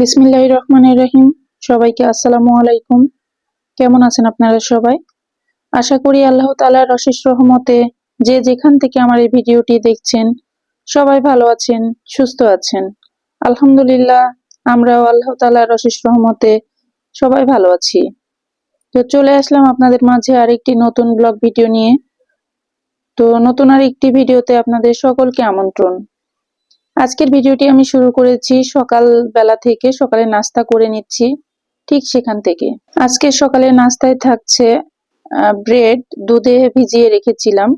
বিসমিল্লাহ রহমানের রহিম। সবাইকে আসসালামু আলাইকুম। কেমন আছেন আপনারা সবাই? আশা করি আল্লাহ তালার অশেষ রহমতে যে যেখান থেকে আমার এই ভিডিওটি দেখছেন, সবাই ভালো আছেন, সুস্থ আছেন। আলহামদুলিল্লাহ, আমরাও আল্লাহ তালার অশেষ রহমতে সবাই ভালো আছি। তো চলে আসলাম আপনাদের মাঝে আরেকটি নতুন ব্লগ ভিডিও নিয়ে। তো নতুন আর একটি ভিডিওতে আপনাদের সকলকে আমন্ত্রণ। আজকের ভিডিওটি আমি শুরু করেছি সকাল বেলা থেকে সকালে নাস্তা করে নিচ্ছি ঠিক সেখান থেকে। আজকে সকালে নাস্তায় থাকছে ব্রেড দুধে ভিজিয়ে রেখেছিলাম।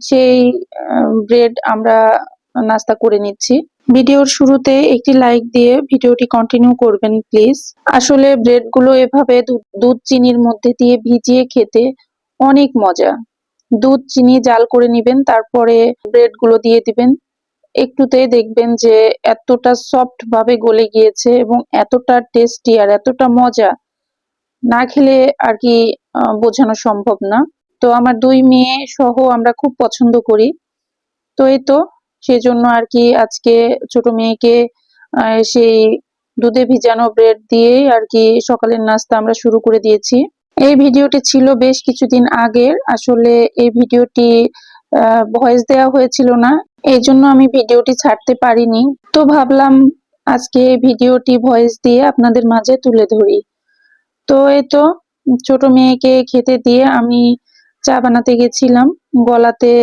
সেই ব্রেড আমরা নাস্তা করে নিচ্ছি। ভিডিওর শুরুতে একটি লাইক দিয়ে ভিডিওটি কন্টিনিউ করবেন, প্লিজ। আসলে ব্রেডগুলো এভাবে দুধ চিনির মধ্যে দিয়ে ভিজিয়ে খেতে অনেক মজা। দুধ, চিনি জাল করে নিবেন, তারপরে ব্রেডগুলো দিয়ে দিবেন। একটুতেই দেখবেন যে এতটা সফট ভাবে গলে গিয়েছে এবং এতটা টেস্টি আর এতটা মজা না খেলে আর কি বোঝানো সম্ভব না। তো আমার দুই মেয়ে সহ আমরা খুব পছন্দ করি। তো এই তো, সেজন্য আর কি আজকে ছোট মেয়েকে সেই দুধে ভিজানো ব্রেড দিয়েই আর কি সকালের নাস্তা আমরা শুরু করে দিয়েছি। এই ভিডিওটি ছিল বেশ কিছুদিন আগের। আসলে এই ভিডিওটি ভয়েস দেওয়া হয়েছিল না। এই জন্য আমি ভিডিওটি ছাড়তে পারিনি। তো ভাবলাম আজকে এই ভিডিওটি ভয়েস দিয়ে আপনাদের মাঝে তুলে ধরি। তো এই তো ছোট মেয়েকে খেতে দিয়ে আমি চা বানাতে গেছিলাম। গলাতে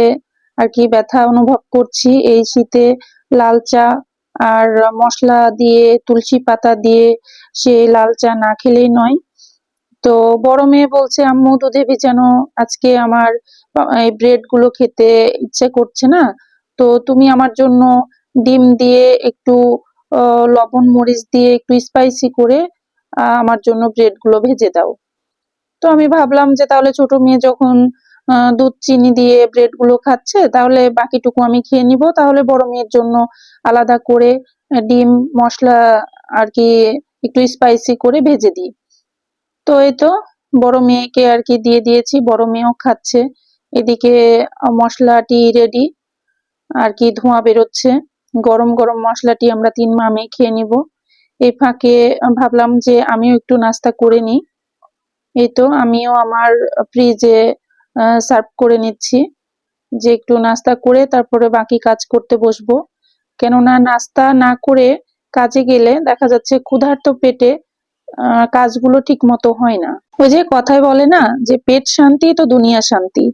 আর কি ব্যথা অনুভব করছি। এই শীতে লাল চা আর মশলা দিয়ে, তুলসী পাতা দিয়ে সে লাল চা না খেলেই নয়। তো বড় মেয়ে বলছে, আম্মু, দুধে ভিজানো আজকে আমার, এই ব্রেডগুলো খেতে ইচ্ছে করছে না। তো তুমি আমার জন্য ডিম দিয়ে একটু লবণ, মরিচ দিয়ে একটু স্পাইসি করে আমার জন্য ব্রেডগুলো ভেজে দাও। তো আমি ভাবলাম যে তাহলে ছোট মেয়ে যখন দুধ, চিনি দিয়ে ব্রেডগুলো খাচ্ছে, তাহলে বাকিটুকু আমি খেয়ে নিব। তাহলে বড় মেয়ের জন্য আলাদা করে ডিম, মশলা আর কি একটু স্পাইসি করে ভেজে দিই। তো এই তো বড় মেয়েকে আর কি দিয়ে দিয়েছি, বড় মেয়েও খাচ্ছে। এদিকে মশলাটি রেডি আর কি ধোঁয়া বেরোচ্ছে। গরম গরম মশলাটি আমরা তিন মামে খেয়ে নিব। এই ফাঁকে ভাবলাম যে আমিও একটু নাস্তা করে নিই। এই তো আমিও আমার ফ্রিজে সার্ভ করে নিচ্ছি। যে একটু নাস্তা করে তারপরে বাকি কাজ করতে বসবো। কেননা নাস্তা না করে কাজে গেলে দেখা যাচ্ছে ক্ষুধার্ত পেটে কাজগুলো ঠিক মতো হয় না। ওই যে কথায় বলে না যে, পেট শান্তি তো দুনিয়া শান্তি।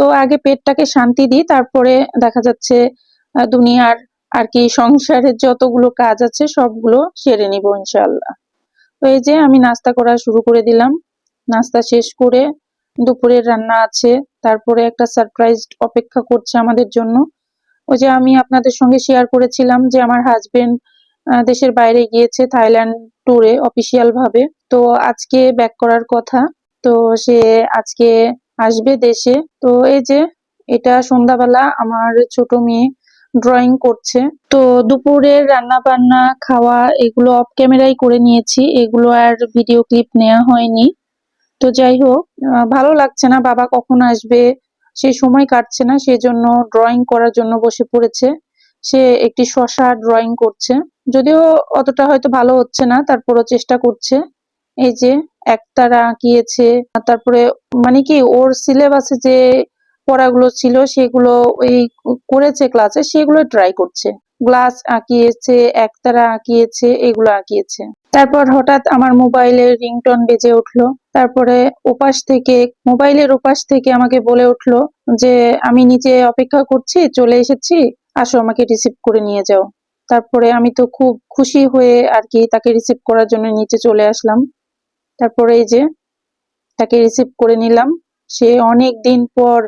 তো আগে পেটটাকে শান্তি দিই, তারপরে দেখা যাচ্ছে দুনিয়ার আর কি সংসারের যতগুলো কাজ আছে সবগুলো সেরে নিব ইনশাল্লাহ তো এই যে আমি নাস্তা করা শুরু করে দিলাম। নাস্তা শেষ করে দুপুরের রান্না আছে, তারপরে একটা সারপ্রাইজ অপেক্ষা করছে আমাদের জন্য। ওই যে আমি আপনাদের সঙ্গে শেয়ার করেছিলাম যে আমার হাজবেন্ড দেশের বাইরে গিয়েছে থাইল্যান্ড ট্যুরে অফিসিয়াল ভাবে। তো আজকে ব্যাক করার কথা। তো সে আজকে আসবে দেশে। তো এই যে, এটা সন্ধ্যাবেলা আমার ছোট মেয়ে ড্রয়িং করছে। তো দুপুরের রান্না বান্না খাওয়া এগুলো অফ ক্যামেরাই করে নিয়েছি। এগুলো আর ভিডিও ক্লিপ নেওয়া হয়নি। তো যাই হোক ভালো লাগছে না, বাবা কখন আসবে? সে সময় কাটছে না, সেজন্য ড্রয়িং করার জন্য বসে পড়েছে। সে একটি শশা ড্রয়িং করছে। যদিও অতটা হয়তো ভালো হচ্ছে না, তারপরও চেষ্টা করছে। এই যে একতারা আঁকিয়েছে তারপরে মানে কি, ওর সিলেবাসে যে পড়াগুলো ছিল, সেগুলো ওই করেছে ক্লাসে সেগুলো ট্রাই করছে। গ্লাস আঁকিয়েছে একতারা আঁকিয়েছে, এগুলো আঁকিয়েছে। তারপর হঠাৎ আমার মোবাইলের রিংটন বেজে উঠল। তারপরে ওপাশ থেকে মোবাইলের ওপাশ থেকে আমাকে বলে উঠল যে, আমি নিচে অপেক্ষা করছি, চলে এসেছি, আসো আমাকে রিসিভ করে নিয়ে যাও। তারপরে আমি তো খুব খুশি হয়ে আর কি তাকে রিসিভ করার জন্য নিচে চলে আসলাম। তারপরে এই যে তাকে রিসিভ করে নিলাম। সে অনেক দিন পর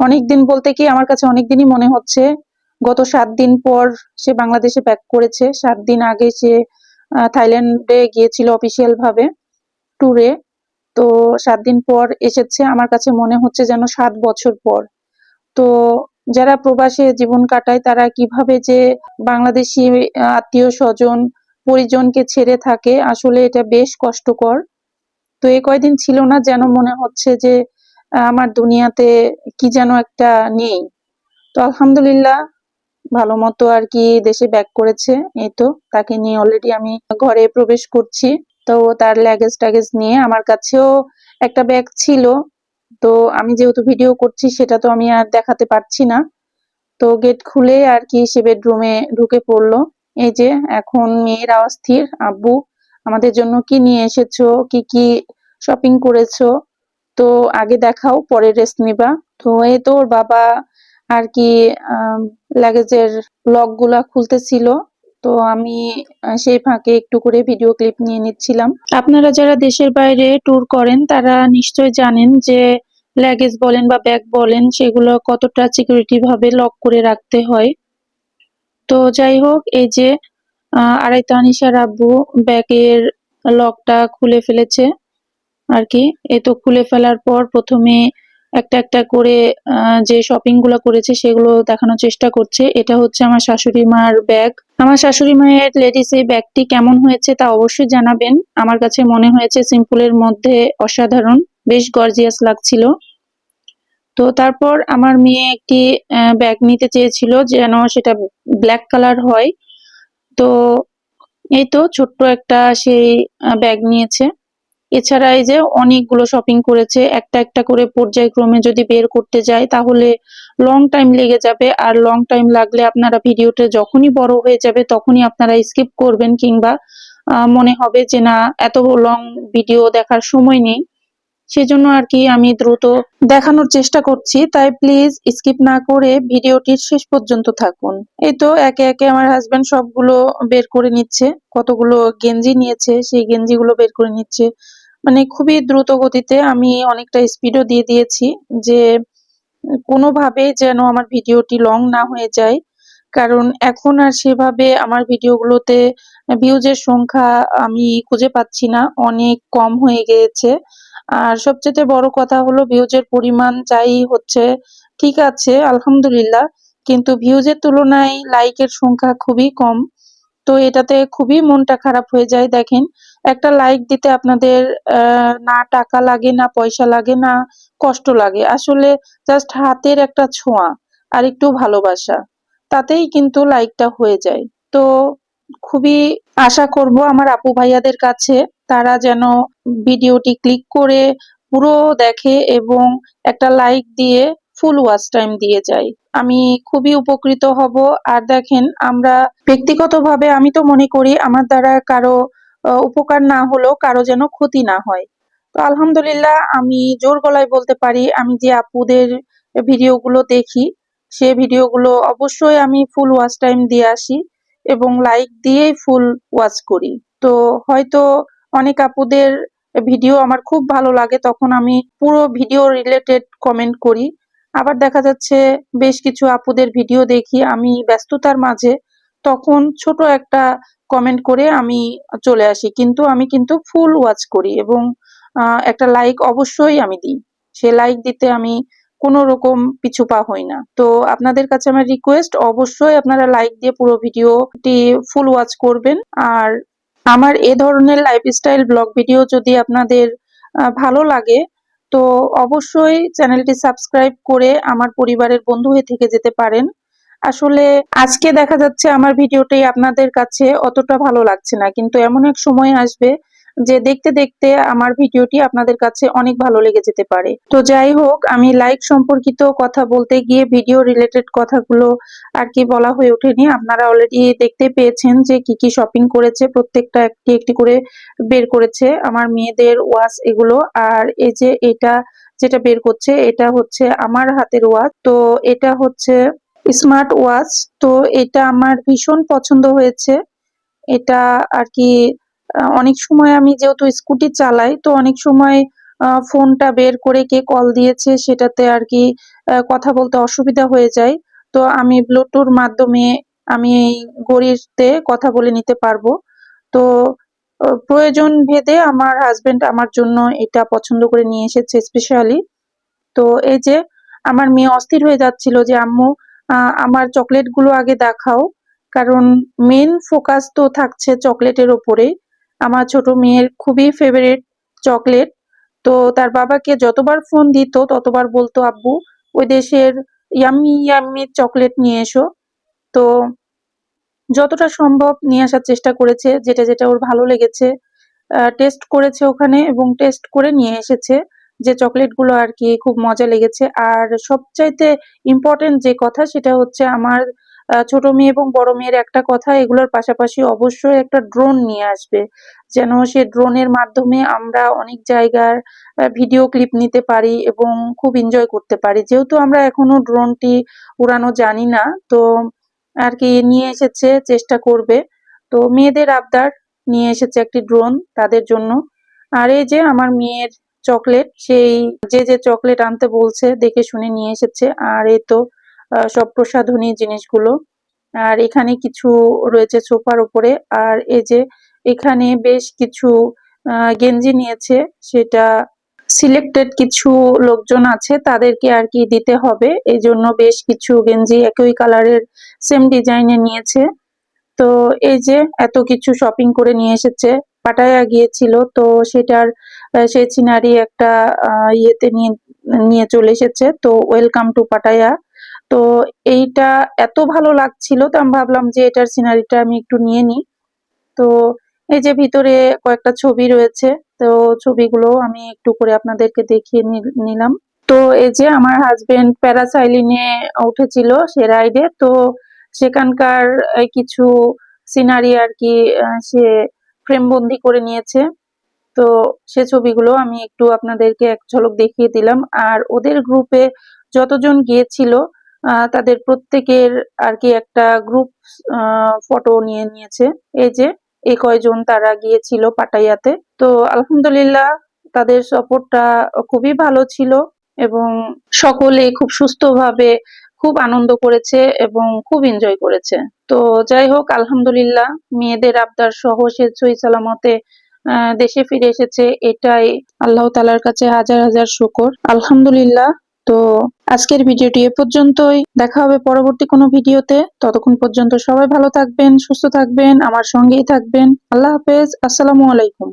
অনেক দিন বলতে কি আমার কাছে অনেক দিনই মনে হচ্ছে, গত সাত দিন পর সে বাংলাদেশে ব্যাক করেছে। সাত দিন আগে সে থাইল্যান্ডে গিয়েছিল অফিসিয়াল ভাবে ট্যুরে তো সাত দিন পর এসেছে। আমার কাছে মনে হচ্ছে যেন সাত বছর পর। তো যারা প্রবাসে জীবন কাটায়, তারা কীভাবে যে বাংলাদেশি আত্মীয় স্বজন পরিজনকে ছেড়ে থাকে, আসলে এটা বেশ কষ্টকর। তো এই কয়দিন ছিল না যেন মনে হচ্ছে যে আমার দুনিয়াতে কি যেন একটা নেই। তো আলহামদুলিল্লাহ ভালো মতো আর কি দেশে ব্যাক করেছে, এই তো। তাকে নিয়ে অলরেডি আমি ঘরে প্রবেশ করছি। তো তার ল্যাগেজ ট্যাগেজ নিয়ে আমার কাছেও একটা ব্যাগ ছিল। তো আমি যেহেতু ভিডিও করছি, সেটা তো আমি আর দেখাতে পারছি না। তো গেট খুলে আর কি সে বেডরুমে ঢুকে পড়ল। এই যে, এখন মেয়েরা অস্থির আব্বু, আমাদের জন্য কি নিয়ে এসেছ? কি কি শপিং করেছ তো আগে দেখাও পরে রেস্ট নিবা। তো এই তো ওর বাবা আর কি লাগেজের লকগুলা খুলতেছিল। তো আমি সেই ফাঁকে একটু করে ভিডিও ক্লিপ নিয়ে নিচ্ছিলাম। আপনারা যারা দেশের বাইরে ট্যুর করেন তারা নিশ্চয় জানেন যে লাগেজ বলেন বা ব্যাগ বলেন সেগুলো কতটা সিকিউরিটি ভাবে লক করে রাখতে হয়। তো যাই হোক এই যে আহ, আড়াইতা আনিসার আব্বু ব্যাগের লকটা খুলে ফেলেছে। আর কি এ তো খুলে ফেলার পর প্রথমে একটা একটা করে যে শপিংগুলো করেছে সেগুলো দেখানোর চেষ্টা করছে। এটা হচ্ছে আমার শাশুড়ি মার ব্যাগ আমার শাশুড়ি মায়ের লেডিস এই ব্যাগটি কেমন হয়েছে তা অবশ্যই জানাবেন। আমার কাছে মনে হয়েছে সিম্পলের মধ্যে অসাধারণ, বেশ গর্জিয়াস লাগছিল। তো তারপর আমার মেয়ে একটি ব্যাগ নিতে চেয়েছিল যেন সেটা ব্ল্যাক কালার হয়। তো এই তো ছোট্ট একটা সেই ব্যাগ নিয়েছে। এছাড়া এই যে অনেকগুলো শপিং করেছে, একটা একটা করে পর্যায়ক্রমে যদি বের করতে যায়, তাহলে লং টাইম লেগে যাবে। আর লং টাইম লাগলে আপনারা ভিডিওটা যখনই বড় হয়ে যাবে, তখনই আপনারা স্কিপ করবেন কিংবা মনে হবে যে না, এত লং ভিডিও দেখার সময় নেই। সেজন্য আর কি আমি দ্রুত দেখানোর চেষ্টা করছি। তাই প্লিজ স্কিপ না করে ভিডিওটির শেষ পর্যন্ত থাকুন। এই তো একে একে আমার হাজবেন্ড সবগুলো বের করে নিচ্ছে। কতগুলো গেঞ্জি নিয়েছে, সেই গেঞ্জিগুলো বের করে নিচ্ছে। মানে খুবই দ্রুত গতিতে আমি অনেকটা স্পিডও দিয়ে দিয়েছি যে কোনোভাবে যেন আমার ভিডিওটি লং না হয়ে যায়। কারণ এখন আর সেভাবে আমার ভিডিওগুলোতে ভিউজের সংখ্যা আমি খুঁজে পাচ্ছি না, অনেক কম হয়ে গিয়েছে। আর সবচেয়ে বড় কথা হলো ভিউজের পরিমাণ যাই হচ্ছে, ঠিক আছে, আলহামদুলিল্লাহ, কিন্তু ভিউজের তুলনায় লাইকের সংখ্যা খুবই কম। তো এটাতে খুবই মনটা খারাপ হয়ে যায়, দেখেন। একটা লাইক দিতে আপনাদের না টাকা লাগে, না পয়সা লাগে, না কষ্ট লাগে। আসলে জাস্ট হাতের একটা ছোঁয়া আর একটু ভালোবাসা, তাতেই কিন্তু লাইকটা হয়ে যায়। তো খুবই আশা করব আমার আপু ভাইয়াদের কাছে তারা যেন ভিডিওটি ক্লিক করে পুরো দেখে এবং একটা লাইক দিয়ে ফুল ওয়াচ টাইম দিয়ে যায়। আমি খুবই উপকৃত হব। আর দেখেন, আমরা ব্যক্তিগতভাবে আমি তো মনে করি আমার দ্বারা কারও উপকার না হলেও কারও যেন ক্ষতি না হয়। তো আলহামদুলিল্লাহ আমি জোর গলায় বলতে পারি, আমি যে আপুদের ভিডিওগুলো দেখি, সে ভিডিওগুলো অবশ্যই আমি ফুল ওয়াচ টাইম দিয়ে আসি এবং লাইক দিয়েই ফুল ওয়াচ করি। তো হয়তো অনেক আপুদের ভিডিও আমার খুব ভালো লাগে, তখন আমি পুরো ভিডিও রিলেটেড কমেন্ট করি। আবার দেখা যাচ্ছে বেশ কিছু আপুদের ভিডিও দেখি, আমি ব্যস্ততার মাঝে তখন ছোট একটা কমেন্ট করে আমি চলে আসি। কিন্তু আমি কিন্তু ফুল ওয়াচ করি এবং একটা লাইক অবশ্যই আমি দিই। সে লাইক দিতে আমি কোনো রকম পিছু পা হই না। তো আপনাদের কাছে আমার রিকোয়েস্ট অবশ্যই আপনারা লাইক দিয়ে পুরো ভিডিওটি ফুল ওয়াচ করবেন। আর আমার এ ধরনের লাইফস্টাইল ব্লগ ভিডিও যদি আপনাদের ভালো লাগে, তো অবশ্যই চ্যানেলটি সাবস্ক্রাইব করে আমার পরিবারের বন্ধু হয়ে থেকে যেতে পারেন। আসলে আজকে দেখা যাচ্ছে আমার ভিডিওটি আপনাদের কাছে অতটা ভালো লাগছে না, কিন্তু এমন এক সময় আসবে যে দেখতে দেখতে আমার ভিডিওটি আপনাদের কাছে অনেক ভালো লেগে যেতে পারে। তো যাই হোক, আমি লাইক সম্পর্কিত কথা বলতে গিয়ে ভিডিও রিলেটেড কথাগুলো আর কি বলা হয়ে ওঠেনি। আপনারা অলরেডি দেখতে পেয়েছেন যে কি কি শপিং করেছে, প্রত্যেকটা একটি একটি করে বের করেছে আমার মেয়েদের ওয়াশ এগুলো। আর এই যে এটা যেটা বের করছে, এটা হচ্ছে আমার হাতের ওয়াচ তো এটা হচ্ছে স্মার্ট ওয়াচ, তো এটা আমার ভীষণ পছন্দ হয়েছে। এটা আর কি অনেক সময় আমি যেহেতু স্কুটি চালাই, তো অনেক সময় ফোনটা বের করে কে কল দিয়েছে সেটাতে আর কি কথা বলতে অসুবিধা হয়ে যায়। তো আমি ব্লুটুথ মাধ্যমে আমি এই ঘড়িতে কথা বলে নিতে পারব। তো প্রয়োজন ভেদে আমার হাজবেন্ড আমার জন্য এটা পছন্দ করে নিয়ে এসেছে স্পেশালি তো এই যে, আমার মেয়ে অস্থির হয়ে যাচ্ছিল যে, আম্মু আমার চকলেটগুলো আগে দেখাও। কারণ মেন ফোকাস তো থাকছে চকলেটের ওপরে। আমার ছোট মেয়ের খুবই ফেভারিট চকলেট তো তার বাবাকে যতবার ফোন দিত, ততবার বলতো, আব্বু, ওই দেশের ইয়াম্মি ইয়াম্মি চকলেট নিয়ে এসো। তো যতটা সম্ভব নিয়ে আসার চেষ্টা করেছে, যেটা যেটা ওর ভালো লেগেছে। টেস্ট করেছে ওখানে এবং টেস্ট করে নিয়ে এসেছে। যে চকলেটগুলো আর কি খুব মজা লেগেছে। আর সবচাইতে ইম্পর্টেন্ট যে কথা সেটা হচ্ছে আমার ছোট মেয়ে এবং বড় মেয়ের একটা কথা, এগুলোর পাশাপাশি অবশ্যই একটা ড্রোন নিয়ে আসবে। যেন সে ড্রোনের মাধ্যমে আমরা অনেক জায়গার ভিডিও ক্লিপ নিতে পারি এবং খুব এনজয় করতে পারি। যেহেতু আমরা এখনও ড্রোনটি উড়ানো জানি না, তো আর কি নিয়ে এসেছে, চেষ্টা করবে। তো মেয়েদের আবদার, নিয়ে এসেছে একটি ড্রোন তাদের জন্য। আর এই যে আমার মেয়ের চকলেট, সেই যে যে চকলেট আনতে বলছে, দেখে শুনে নিয়ে এসেছে। আর এ তো সব প্রসাধনী জিনিসগুলো। আর এখানে কিছু রয়েছে সোফার উপরে। আর এই যে, এখানে বেশ কিছু গেঞ্জি নিয়েছে। সেটা সিলেক্টেড কিছু লোকজন আছে, তাদেরকে আর কি দিতে হবে। এই জন্য বেশ কিছু গেঞ্জি একই কালারের, সেম ডিজাইনের নিয়েছে। তো এই যে, এত কিছু শপিং করে নিয়ে এসেছে। পাটায়া গিয়েছিল, তো সেটার সেই সিনারি একটা ইয়েতে নিয়ে নিয়ে চলে এসেছে। তো ওয়েলকাম টু পাটায়া। তো এইটা এত ভালো লাগছিল তো আমি ভাবলাম যে এটার সিনারিটা আমি একটু নিয়ে নিই। তো এই যে ভিতরে কয়েকটা ছবি রয়েছে, তো ছবিগুলো আমি একটু করে আপনাদেরকে দেখিয়ে নিলাম। তো এই যে আমার হাজবেন্ড প্যারাসাইলিনে উঠেছিল সে রাইডে তো সেখানকার কিছু সিনারি আর কি সে ফ্রেম বন্দি করে নিয়েছে। তো সে ছবিগুলো আমি একটু আপনাদেরকে এক ঝলক দেখিয়ে দিলাম। আর ওদের গ্রুপে যতজন গিয়েছিল তাদের প্রত্যেকের আর কি একটা গ্রুপ ফটো নিয়ে নিয়েছে। এই যে, এই কয়জন তারা গিয়েছিল পাটাইয়াতে। তো আলহামদুলিল্লাহ, তাদের সফরটা খুবই ভালো ছিল এবং সকলে খুব সুস্থভাবে খুব আনন্দ করেছে এবং খুব এনজয় করেছে। তো যাই হোক, আলহামদুলিল্লাহ, মেয়েদের আবদার সহ সে সালামতে দেশে ফিরে এসেছে। এটাই আল্লাহ তালার কাছে হাজার হাজার শুকর। আলহামদুলিল্লাহ। তো আজকের ভিডিওটি এ পর্যন্তই। দেখা হবে পরবর্তী কোনো ভিডিওতে। ততক্ষণ পর্যন্ত সবাই ভালো থাকবেন, সুস্থ থাকবেন, আমার সঙ্গেই থাকবেন। আল্লাহ হাফেজ। আসসালামু আলাইকুম।